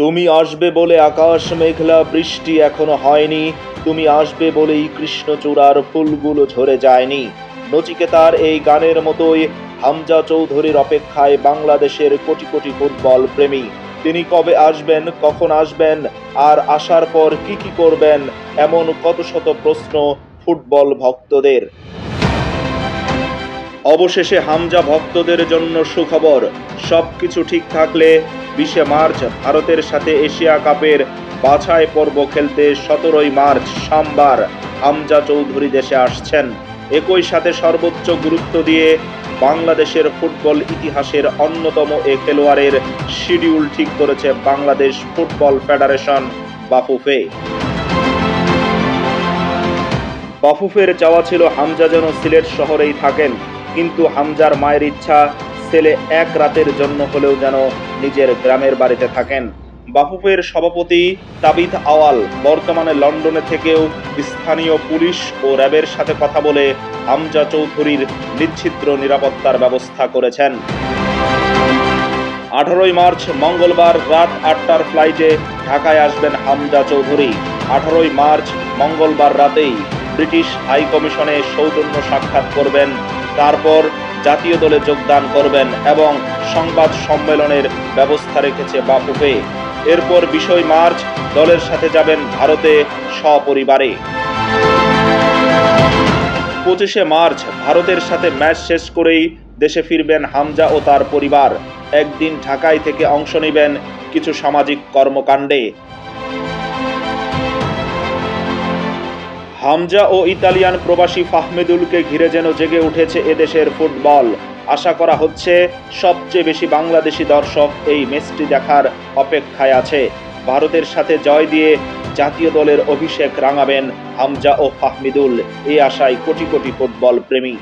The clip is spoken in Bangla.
তুমি আসবে বলে আকাশ মেঘলা, বৃষ্টি এখনও হয়নি। তুমি আসবে বলেই কৃষ্ণচূড়ার ফুলগুলো ঝরে যায়নি। নচিকেতার এই গানের মতোই হামজা চৌধুরীর অপেক্ষায় বাংলাদেশের কোটি কোটি ফুটবল প্রেমী। তিনি কবে আসবেন, কখন আসবেন, আর আসার পর কি কি করবেন, এমন কত শত প্রশ্ন ফুটবল ভক্তদের। অবশেষে হামজা ভক্তদের জন্য সুখবর। সব কিছু ঠিক থাকলে বিশে মার্চ ভারতের সাথে এশিয়া কাপের বাছাই পর্ব খেলতে সতেরোই মার্চ সোমবার হামজা চৌধুরী দেশে আসছেন। একই সাথে সর্বোচ্চ গুরুত্ব দিয়ে বাংলাদেশের ফুটবল ইতিহাসের অন্যতম এ খেলোয়াড়ের শিডিউল ঠিক করেছে বাংলাদেশ ফুটবল ফেডারেশন বাফুফে। বাফুফের চাওয়া ছিল হামজা যেন সিলেট শহরেই থাকেন। কিন্তু হামজার মায়ের ইচ্ছা ছেলে এক রাতের জন্য হলেও যেন নিজের গ্রামের বাড়িতে থাকেন। বাফুফের সভাপতি তাবিদ আওয়াল বর্তমানে লন্ডনে থেকেও স্থানীয় পুলিশ ও র্যাবের সাথে কথা বলে হামজা চৌধুরীর নিচ্ছিদ্র নিরাপত্তার ব্যবস্থা করেছেন। আঠারোই মার্চ মঙ্গলবার রাত আটটার ফ্লাইটে ঢাকায় আসবেন হামজা চৌধুরী। আঠারোই মার্চ মঙ্গলবার রাতেই ব্রিটিশ হাই কমিশনে সৌজন্য সাক্ষাৎ করবেন তারপর জাতীয় দলে যোগদান করবেন এবং সংবাদ সম্মেলনের ব্যবস্থা রেখেছে বাফুফে। এরপর বিশই মার্চ, দলের সাথে যাবেন ভারতে সপরিবারে। পঁচিশে মার্চ, ভারতের সাথে ম্যাচ শেষ করেই দেশে ফিরবেন হামজা ও তার পরিবার। একদিন ঢাকায় থেকে অংশ নেবেন কিছু সামাজিক কর্মকাণ্ডে। হামজা ও ইতালিয়ান প্রবাসী ফাহমেদুলকে ঘিরে যেন জেগে উঠেছে এদেশের ফুটবল। আশা করা হচ্ছে সবচেয়ে বেশি বাংলাদেশি দর্শক এই ম্যাচটি দেখার অপেক্ষায় আছে। ভারতের সাথে জয় দিয়ে জাতীয় দলের অভিষেক রাঙাবেন হামজা ও ফাহমিদুল। এই আশায় কোটি কোটি ফুটবল প্রেমী